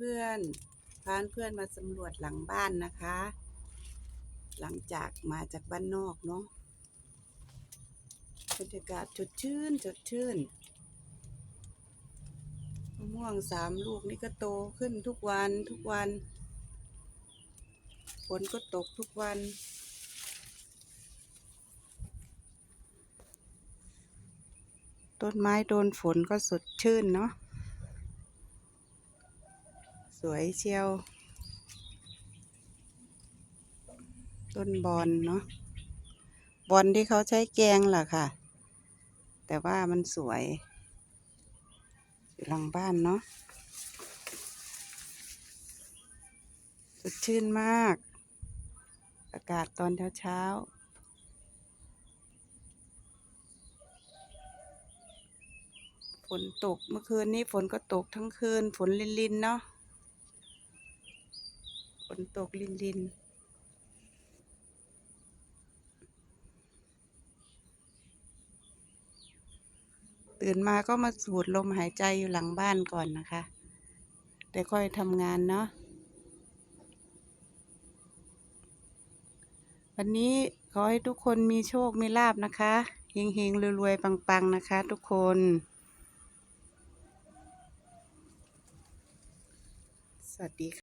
พื่อนพาเพื่อนมาสำรวจหลังบ้านนะคะ หลังจากมาจากบ้านนอกเนาะบรรยากาศสดชื่นสดชื่นมะม่วงสามลูกนี่ก็โตขึ้นทุกวันทุกวันฝนก็ตกทุกวัน ต้นไม้โดนฝนก็สดชื่นเนาะ สวยเชียว ต้นบอนเนาะบอนที่เขาใช้แกงล่ะค่ะ แต่ว่ามันสวย อยู่หลังบ้านเนาะสดชื่นมาก อากาศตอนเช้าเช้าฝนตกเมื่อคืนนี้ฝนก็ตกทั้งคืน ฝนลินลินๆเนาะ นตกลินลินตื่นมาก็มาสูดลมหายใจอยู่หลังบ้านก่อนนะคะเดี๋ยวค่อยทำงานเนาะ วันนี้ขอให้ทุกคนมีโชค มีลาบนะคะ เฮงๆรวยๆ ปังๆ นะคะทุกคน สวัสดีค่ะ